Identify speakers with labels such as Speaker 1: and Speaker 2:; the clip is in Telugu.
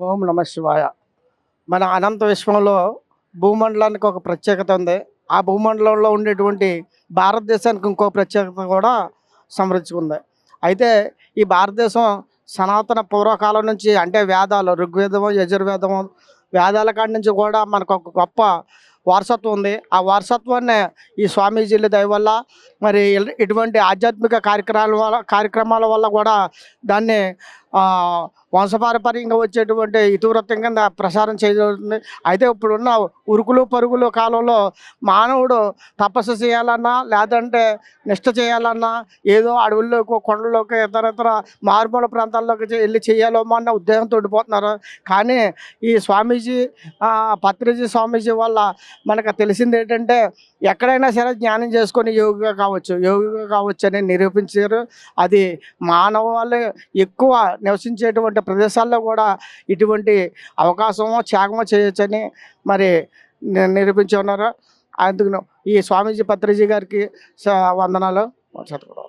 Speaker 1: ఓం నమ శివాయ. మన అనంత విశ్వంలో భూమండలానికి ఒక ప్రత్యేకత ఉంది. ఆ భూమండలంలో ఉండేటువంటి భారతదేశానికి ఇంకో ప్రత్యేకత కూడా సంరక్షించుకుంది అయితే ఈ భారతదేశం సనాతన పూర్వకాలం నుంచి అంటే వేదాలు ఋగ్వేదము యజుర్వేదము వేదాల కాడి నుంచి కూడా మనకు ఒక గొప్ప వారసత్వం ఉంది. ఆ వారసత్వాన్ని ఈ స్వామీజీల దయ వల్ల మరి ఇటువంటి ఆధ్యాత్మిక కార్యక్రమాల వల్ల కార్యక్రమాల వల్ల కూడా దాన్ని వంశపారపర్యంగా వచ్చేటువంటి ఇతివృత్తం కింద ప్రసారం చేయబడుతుంది అయితే ఇప్పుడున్న ఉరుకులు పరుగులు కాలంలో మానవుడు తపస్సు చేయాలన్నా లేదంటే నిష్ట చేయాలన్నా ఏదో అడవుల్లోకి కొండల్లోకి ఇతర ఇతర మారుమూల ప్రాంతాల్లోకి వెళ్ళి చేయాలో అన్న ఉద్దేశంతో ఉండిపోతున్నారు. కానీ ఈ స్వామీజీ పత్రిజీ స్వామీజీ వల్ల మనకు తెలిసింది ఏంటంటే ఎక్కడైనా సరే జ్ఞానం చేసుకొని యోగిగా కావచ్చు. యోగిగా కావచ్చు అని నిరూపించారు. అది మానవాళ్ళు ఎక్కువ నివసించేటువంటి ప్రదేశాల్లో కూడా ఇటువంటి అవకాశమో త్యాగమో చేయొచ్చని మరి ని- నిరూపించి ఉన్నారు? అందుకు ఈ స్వామీజీ పత్రిజీ గారికి స- వందనాలు. చదువుకోవడం